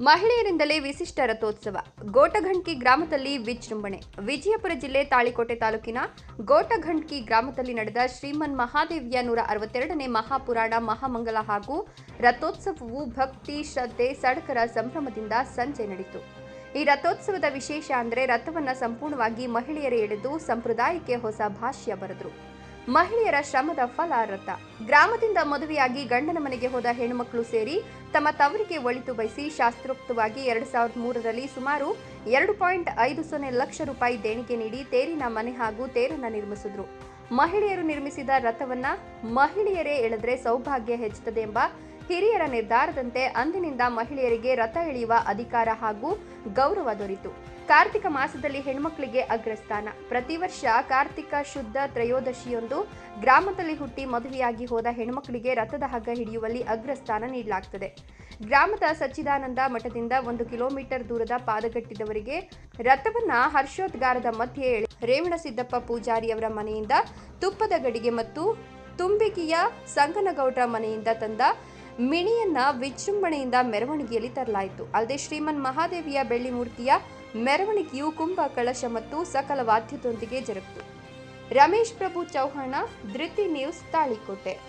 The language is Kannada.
ಮಹಿಳೆಯರಿಂದಲೇ ವಿಶಿಷ್ಟ ರಥೋತ್ಸವ. ಗೋಟಘಂಟ್ಕಿ ಗ್ರಾಮದಲ್ಲಿ ವಿಜೃಂಭಣೆ. ವಿಜಯಪುರ ಜಿಲ್ಲೆ ತಾಳಿಕೋಟೆ ತಾಲೂಕಿನ ಗೋಟಘಂಟ್ಕಿ ಗ್ರಾಮದಲ್ಲಿ ನಡೆದ ಶ್ರೀಮನ್ ಮಹಾದೇವಿಯ ನೂರ ಅರವತ್ತೆರಡನೇ ಮಹಾಪುರಾಣ ಮಹಾಮಂಗಲ ಹಾಗೂ ರಥೋತ್ಸವವು ಭಕ್ತಿ, ಶ್ರದ್ಧೆ ಸಡಕರ ಸಂಭ್ರಮದಿಂದ ಸಂಜೆ ನಡೆಯಿತು. ಈ ರಥೋತ್ಸವದ ವಿಶೇಷ ಅಂದರೆ ರಥವನ್ನು ಸಂಪೂರ್ಣವಾಗಿ ಮಹಿಳೆಯರೇ ಎಳೆದು ಸಂಪ್ರದಾಯಕ್ಕೆ ಹೊಸ ಭಾಷ್ಯ ಬರೆದರು. ಮಹಿಳೆಯರ ಶ್ರಮದ ಫಲ ರಥ ಗ್ರಾಮದಿಂದ ಮದುವೆಯಾಗಿ ಗಂಡನ ಮನೆಗೆ ಹೋದ ಹೆಣ್ಣುಮಕ್ಕಳು ಸೇರಿ ತಮ್ಮ ತವರಿಗೆ ಒಳಿತು ಬಯಸಿ ಶಾಸ್ತ್ರೋಕ್ತವಾಗಿ ಎರಡ್ ಸಾವಿರದ ಮೂರರಲ್ಲಿ ಸುಮಾರು ಎರಡು ಪಾಯಿಂಟ್ ಐದು ಸೊನ್ನೆ ಲಕ್ಷ ರೂಪಾಯಿ ದೇಣಿಗೆ ನೀಡಿ ತೇರಿನ ಮನೆ ಹಾಗೂ ತೇರನ್ನ ನಿರ್ಮಿಸಿದ್ರು. ಮಹಿಳೆಯರು ನಿರ್ಮಿಸಿದ ರಥವನ್ನ ಮಹಿಳೆಯರೇ ಎಳೆದ್ರೆ ಸೌಭಾಗ್ಯ ಹೆಚ್ಚುತ್ತದೆ ಎಂಬ ಹಿರಿಯರ ನಿರ್ಧಾರದಂತೆ ಅಂದಿನಿಂದ ಮಹಿಳೆಯರಿಗೆ ರಥ ಎಳೆಯುವ ಅಧಿಕಾರ ಹಾಗೂ ಗೌರವ ದೊರೆಯಿತು ಕಾರ್ತಿಕ ಮಾಸದಲ್ಲಿ ಹೆಣ್ಮಕ್ಕಳಿಗೆ ಅಗ್ರಸ್ಥಾನ. ಪ್ರತಿ ವರ್ಷ ಕಾರ್ತಿಕ ಶುದ್ಧ ತ್ರಯೋದಶಿಯೊಂದು ಗ್ರಾಮದಲ್ಲಿ ಹುಟ್ಟಿ ಮದುವೆಯಾಗಿ ಹೋದ ಹೆಣ್ಮಕ್ಕಳಿಗೆ ರಥದ ಹಗ್ಗ ಹಿಡಿಯುವಲ್ಲಿ ಅಗ್ರಸ್ಥಾನ ನೀಡಲಾಗ್ತದೆ. ಗ್ರಾಮದ ಸಚ್ಚಿದಾನಂದ ಮಠದಿಂದ ಒಂದು ಕಿಲೋಮೀಟರ್ ದೂರದ ಪಾದಗಟ್ಟಿದವರಿಗೆ ರಥವನ್ನ ಹರ್ಷೋದ್ಗಾರದ ಮಧ್ಯೆ ಎಳೆ- ರೇವಣಸಿದ್ದಪ್ಪ ಪೂಜಾರಿಯವರ ಮನೆಯಿಂದ ತುಪ್ಪದ ಗಡಿಗೆ ಮತ್ತು ತುಂಬಿಕೆಯ ಸಂಗನಗೌಡ್ರ ಮನೆಯಿಂದ ತಂದ ಮಿಣಿಯನ್ನ ವಿಜೃಂಭಣೆಯಿಂದ ಮೆರವಣಿಗೆಯಲ್ಲಿ ತರಲಾಯಿತು. ಅಲ್ಲದೆ ಶ್ರೀಮನ್ ಮಹಾದೇವಿಯ ಬೆಳ್ಳಿ ಮೂರ್ತಿಯ ಮೆರವಣಿಗೆಯು ಕುಂಭ, ಕಳಶ ಮತ್ತು ಸಕಲ ವಾದ್ಯದೊಂದಿಗೆ ಜರುಗಿತು. ರಮೇಶ್ ಪ್ರಭು ಚೌಹಾಣ, ಧೃತಿ ನ್ಯೂಸ್ ತಾಳಿಕೋಟೆ.